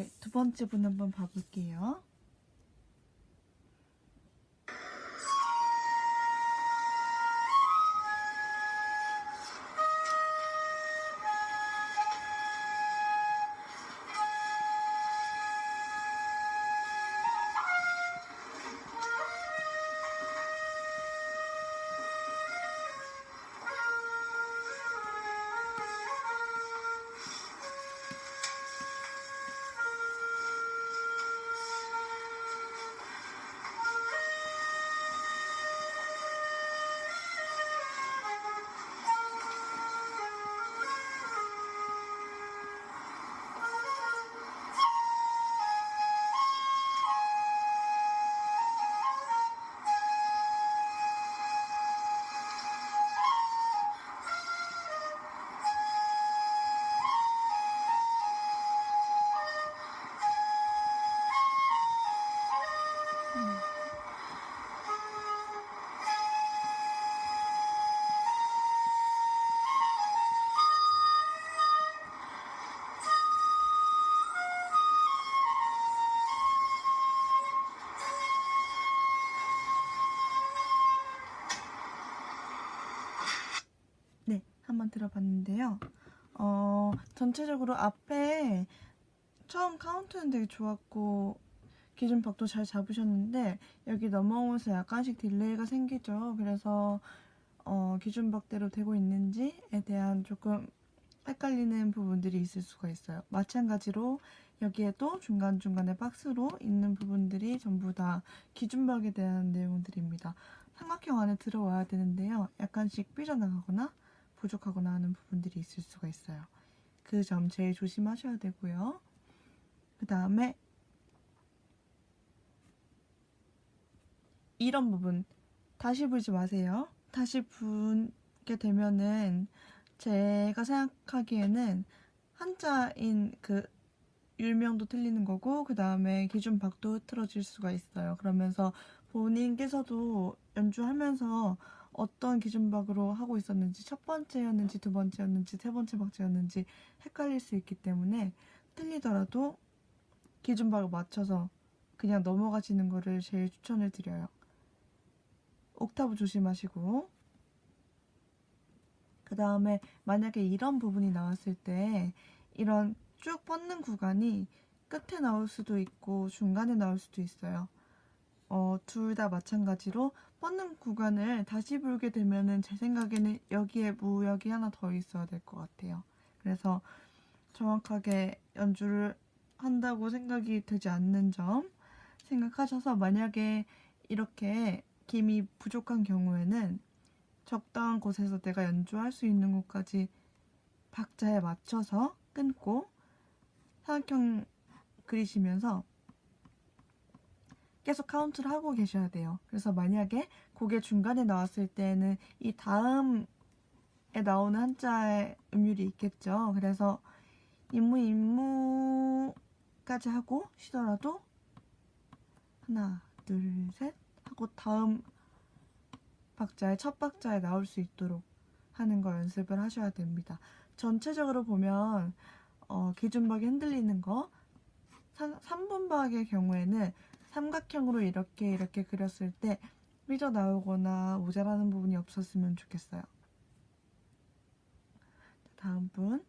네, 두 번째 분 한번 봐볼게요. 한번 들어봤는데요. 어, 전체적으로 앞에 처음 카운트는 되게 좋았고 기준 박도 잘 잡으셨는데 여기 넘어오면서 약간씩 딜레이가 생기죠. 그래서 어, 기준 박대로 되고 있는지에 대한 조금 헷갈리는 부분들이 있을 수가 있어요. 마찬가지로 여기에도 중간중간에 박스로 있는 부분들이 전부 다 기준박에 대한 내용들입니다. 삼각형 안에 들어와야 되는데요. 약간씩 삐져나가거나 부족하거나 하는 부분들이 있을 수가 있어요. 그 점 제일 조심하셔야 되고요. 그 다음에 이런 부분 다시 불지 마세요. 다시 불게 되면은 제가 생각하기에는 한자인 그 율명도 틀리는 거고 그 다음에 기준박도 흐트러질 수가 있어요. 그러면서 본인께서도 연주하면서 어떤 기준박으로 하고 있었는지 첫 번째였는지 두 번째였는지 세 번째 박자였는지 헷갈릴 수 있기 때문에 틀리더라도 기준박을 맞춰서 그냥 넘어가시는 거를 제일 추천을 드려요. 옥타브 조심하시고 그 다음에 만약에 이런 부분이 나왔을 때 이런 쭉 뻗는 구간이 끝에 나올 수도 있고 중간에 나올 수도 있어요. 어, 둘 다 마찬가지로 뻗는 구간을 다시 불게 되면은 제 생각에는 여기에 무역이 하나 더 있어야 될 것 같아요. 그래서 정확하게 연주를 한다고 생각이 되지 않는 점 생각하셔서 만약에 이렇게 김이 부족한 경우에는 적당한 곳에서 내가 연주할 수 있는 곳까지 박자에 맞춰서 끊고 사각형 그리시면서 계속 카운트를 하고 계셔야 돼요. 그래서 만약에 곡의 중간에 나왔을 때는 이 다음에 나오는 한자의 음율이 있겠죠. 그래서 임무 임무까지 하고 쉬더라도 하나 둘 셋 하고 다음 박자의 첫 박자에 나올 수 있도록 하는 거 연습을 하셔야 됩니다. 전체적으로 보면 어, 기준박이 흔들리는 거 3분박의 경우에는 삼각형으로 이렇게 이렇게 그렸을 때 삐져나오거나 모자라는 부분이 없었으면 좋겠어요. 다음 분